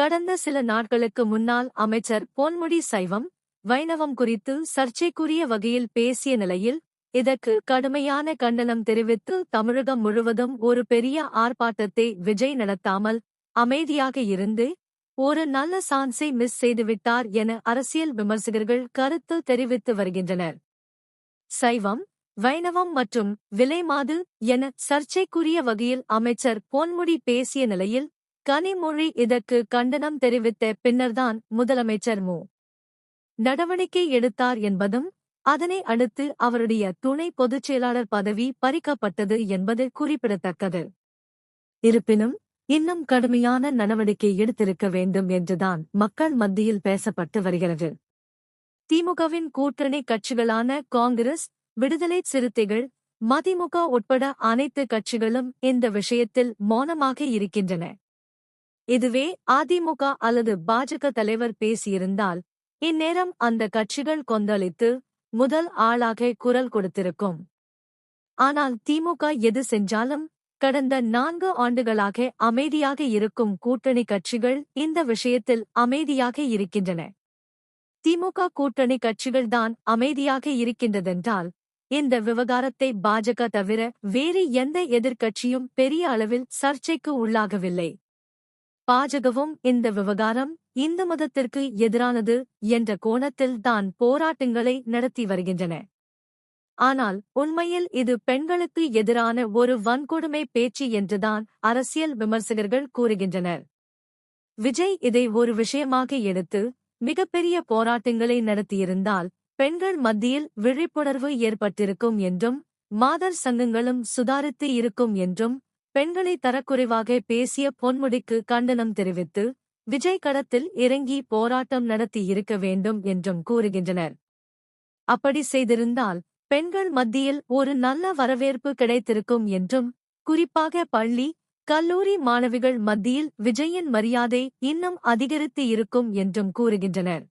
கடந்த சில நாட்களுக்கு முன்னால் அமைச்சர் பொன்முடி சைவம் வைணவம் குறித்து சர்ச்சைக்குரிய வகையில் பேசிய நிலையில் இதற்கு கடுமையான கண்டனம் தெரிவித்து தமிழகம் முழுவதும் ஒரு பெரிய ஆர்ப்பாட்டத்தை விஜய் நடத்தாமல் அமைதியாக இருந்து ஒரு நல்ல சான்ஸை மிஸ் செய்துவிட்டார் என அரசியல் விமர்சகர்கள் கருத்து தெரிவித்து வருகின்றனர். சைவம் வைணவம் மற்றும் விலைமாது என சர்ச்சைக்குரிய வகையில் அமைச்சர் பொன்முடி பேசிய நிலையில் கனிமொழி இதற்கு கண்டனம் தெரிவித்த பின்னர்தான் முதலமைச்சர் மு. நடவடிக்கை எடுத்தார் என்பதும் அதனை அடுத்து அவருடைய துணை பொதுச் செயலாளர் பதவி பறிக்கப்பட்டது என்பது குறிப்பிடத்தக்கது. இருப்பினும் இன்னும் கடுமையான நடவடிக்கை எடுத்திருக்க வேண்டும் என்றுதான் மக்கள் மத்தியில் பேசப்பட்டு வருகிறது. திமுகவின் கூட்டணி கட்சிகளான காங்கிரஸ் விடுதலை சிறுத்தைகள் மதிமுக உட்பட அனைத்து கட்சிகளும் இந்த விஷயத்தில் மௌனமாக இருக்கின்றன. இதுவே அதிமுக அல்லது பாஜக தலைவர் பேசியிருந்தால் இந்நேரம் அந்த கட்சிகள் கொந்தளித்து முதல் ஆளாக குரல் கொடுத்திருக்கும். ஆனால் திமுக எது செஞ்சாலும் கடந்த நான்கு ஆண்டுகளாக அமைதியாக இருக்கும் கூட்டணி கட்சிகள் இந்த விஷயத்தில் அமைதியாக இருக்கின்றன. திமுக கூட்டணி கட்சிகள்தான் அமைதியாக இருக்கின்றதென்றால் இந்த விவகாரத்தை பாஜக தவிர வேறு எந்த எதிர்க்கட்சியும் பெரிய அளவில் சர்ச்சைக்கு உள்ளாகவில்லை. பாஜகவும் இந்த விவகாரம் இந்து மதத்திற்கு எதிரானது என்ற கோணத்தில் தான் போராட்டங்களை நடத்தி வருகின்றன. ஆனால் உண்மையில் இது பெண்களுக்கு எதிரான ஒரு வன்கொடுமை பேச்சு என்றுதான் அரசியல் விமர்சகர்கள் கூறுகின்றனர். விஜய் இதை ஒரு விஷயமாக எடுத்து மிகப்பெரிய போராட்டங்களை நடத்தியிருந்தால் பெண்கள் மத்தியில் விழிப்புணர்வு ஏற்பட்டிருக்கும் என்றும் மாதர் சங்கங்களும் சுதாரித்து இருக்கும் என்றும் பெண்களை தரக்குறைவாக பேசிய பொன்முடிக்கு கண்டனம் தெரிவித்து விஜய் கடத்தில் இறங்கி போராட்டம் நடத்தி இருக்க வேண்டும் என்றும் கூறுகின்றனர். அப்படி செய்திருந்தால் பெண்கள் மத்தியில் ஒரு நல்ல வரவேற்பு கிடைத்திருக்கும் என்றும் குறிப்பாக பள்ளி கல்லூரி மாணவிகள் மத்தியில் விஜயின் மரியாதை இன்னும் அதிகரித்து இருக்கும் என்றும் கூறுகின்றனர்.